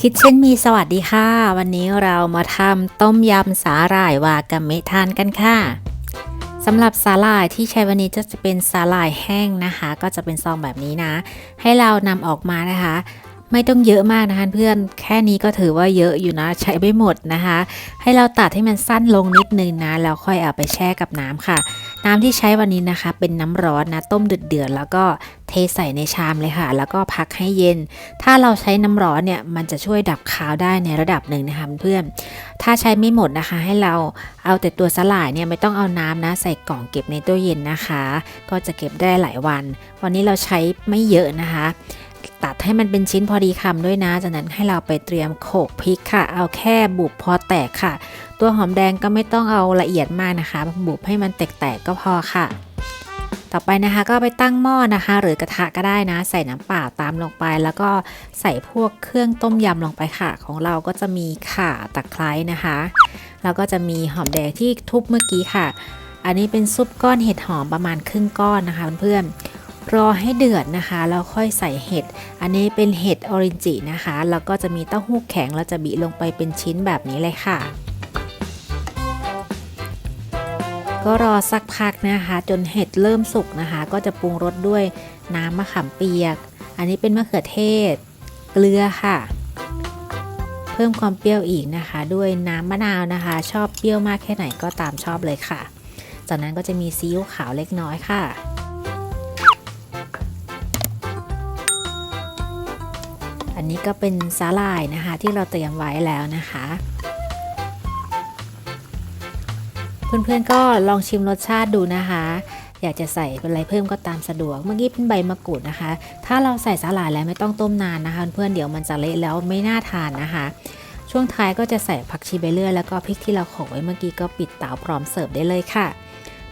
คิดเช่นมีสวัสดีค่ะ วันนี้เรามาทำต้มยำสาหร่ายวากาเมทานกันค่ะสำหรับสาหร่ายที่ใช้วันนี้จะจะเป็นสาหร่ายแห้งนะคะ ก็จะเป็นซองแบบนี้นะ ให้เรานำออกมานะคะ ไม่ต้องเยอะมากนะคะเพื่อนแค่นี้ก็ถือว่าเยอะอยู่นะ ใช้ไม่หมดนะคะ ให้เราตัดให้มันสั้นลงนิดนึงนะแล้วค่อยเอาไปแช่กับน้ำค่ะ น้ำที่ใช้วันนี้นะคะ เป็นน้ำร้อนนะ ต้มเดือดๆแล้วก็ ใส่ในชามเลยค่ะ แล้วก็พักให้เย็น ถ้าเราใช้น้ำร้อนเนี่ยมันจะช่วยดับคาวได้ในระดับหนึ่งนะคะเพื่อน ถ้าใช้ไม่หมดนะคะ ให้เราเอาแต่ตัวสลายเนี่ยไม่ต้องเอาน้ำนะใส่กล่องเก็บในตู้เย็นนะคะ ก็จะเก็บได้หลายวัน วันนี้เราใช้ไม่เยอะนะคะตัดให้มันเป็นชิ้นพอดีคำด้วยนะ จากนั้นให้เราไปเตรียมโขกพริกค่ะ เอาแค่บุบพอแตกค่ะ ตัวหอมแดงก็ไม่ต้องเอาละเอียดมากนะคะ บุบให้มันแตกๆก็พอค่ะ ต่อไปนะคะก็ไปตั้งหม้อนะคะ หรือกระทะก็ได้นะ ใส่น้ำเปล่าตามลงไป แล้วก็ใส่พวกเครื่องต้มยำลงไปค่ะ ของเราก็จะมีข่าตะไคร้นะคะ แล้วก็จะมีหอมแดงที่ทุบเมื่อกี้ค่ะ อันนี้เป็นซุปก้อนเห็ดหอมประมาณครึ่งก้อนนะคะเพื่อนๆรอให้เดือดนะคะแล้วค่อยใส่เห็ด อันนี้เป็นเห็ดออรินจินะคะ แล้วก็จะมีเต้าหู้แข็งเราจะบีลงไปเป็นชิ้นแบบนี้เลยค่ะ ก็รอสักพักนะคะ จนเห็ดเริ่มสุกนะคะ ก็จะปรุงรสด้วยน้ำมะขามเปียก อันนี้เป็นมะเขือเทศ เกลือค่ะ เพิ่มความเปรี้ยวอีกนะคะ ด้วยน้ำมะนาวนะคะ ชอบเปรี้ยวมากแค่ไหนก็ตามชอบเลยค่ะ จากนั้นก็จะมีซีอิ๊วขาวเล็กน้อยค่ะอันนี้ก็เป็นสาหร่ายนะคะที่เราเตรียมไว้แล้วนะคะ เพื่อนๆก็ลองชิมรสชาติดูนะคะ อยากจะใส่เป็นอะไรเพิ่มก็ตามสะดวก เมื่อกี้เป็นใบมะกรูดนะคะ ถ้าเราใส่สาหร่ายแล้วไม่ต้องต้มนานนะคะ เพื่อนๆเดี๋ยวมันจะเละแล้วไม่น่าทานนะคะ ช่วงท้ายก็จะใส่ผักชีใบเลื่อยแล้วก็พริกที่เราโขลกไว้เมื่อกี้ก็ปิดเตาพร้อมเสิร์ฟได้เลยค่ะ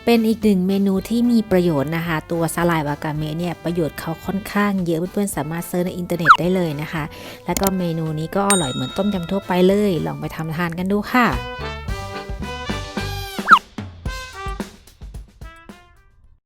เป็นอีกหนึ่งเมนูที่มีประโยชน์นะคะ ตัวสาหร่ายวากาเมะเนี่ยประโยชน์เขาค่อนข้างเยอะเพื่อนๆสามารถเซิร์ชในอินเทอร์เน็ตได้เลยนะคะ แล้วก็เมนูนี้ก็อร่อยเหมือนต้มยำทั่วไปเลย ลองไปทำทานกันดูค่ะ